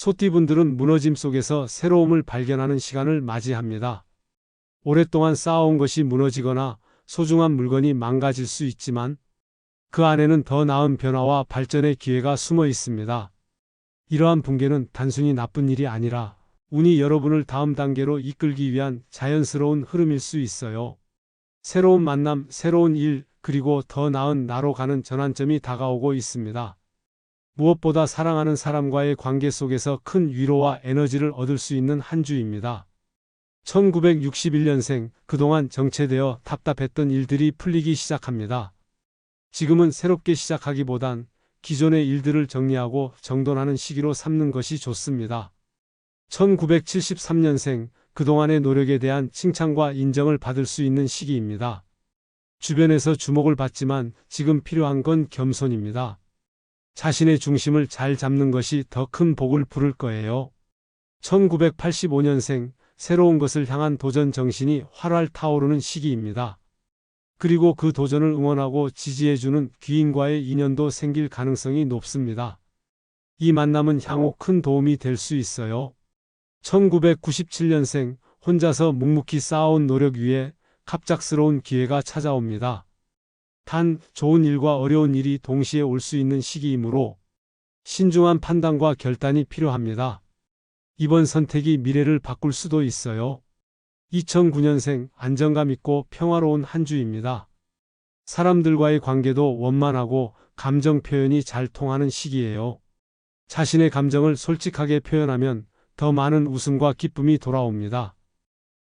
소띠분들은 무너짐 속에서 새로움을 발견하는 시간을 맞이합니다. 오랫동안 쌓아온 것이 무너지거나 소중한 물건이 망가질 수 있지만 그 안에는 더 나은 변화와 발전의 기회가 숨어 있습니다. 이러한 붕괴는 단순히 나쁜 일이 아니라 운이 여러분을 다음 단계로 이끌기 위한 자연스러운 흐름일 수 있어요. 새로운 만남, 새로운 일, 그리고 더 나은 나로 가는 전환점이 다가오고 있습니다. 무엇보다 사랑하는 사람과의 관계 속에서 큰 위로와 에너지를 얻을 수 있는 한 주입니다. 1961년생, 그동안 정체되어 답답했던 일들이 풀리기 시작합니다. 지금은 새롭게 시작하기보단 기존의 일들을 정리하고 정돈하는 시기로 삼는 것이 좋습니다. 1973년생, 그동안의 노력에 대한 칭찬과 인정을 받을 수 있는 시기입니다. 주변에서 주목을 받지만 지금 필요한 건 겸손입니다. 자신의 중심을 잘 잡는 것이 더 큰 복을 부를 거예요. 1985년생, 새로운 것을 향한 도전 정신이 활활 타오르는 시기입니다. 그리고 그 도전을 응원하고 지지해주는 귀인과의 인연도 생길 가능성이 높습니다. 이 만남은 향후 큰 도움이 될 수 있어요. 1997년생, 혼자서 묵묵히 쌓아온 노력 위에 갑작스러운 기회가 찾아옵니다. 단, 좋은 일과 어려운 일이 동시에 올 수 있는 시기이므로 신중한 판단과 결단이 필요합니다. 이번 선택이 미래를 바꿀 수도 있어요. 2009년생 안정감 있고 평화로운 한 주입니다. 사람들과의 관계도 원만하고 감정 표현이 잘 통하는 시기예요. 자신의 감정을 솔직하게 표현하면 더 많은 웃음과 기쁨이 돌아옵니다.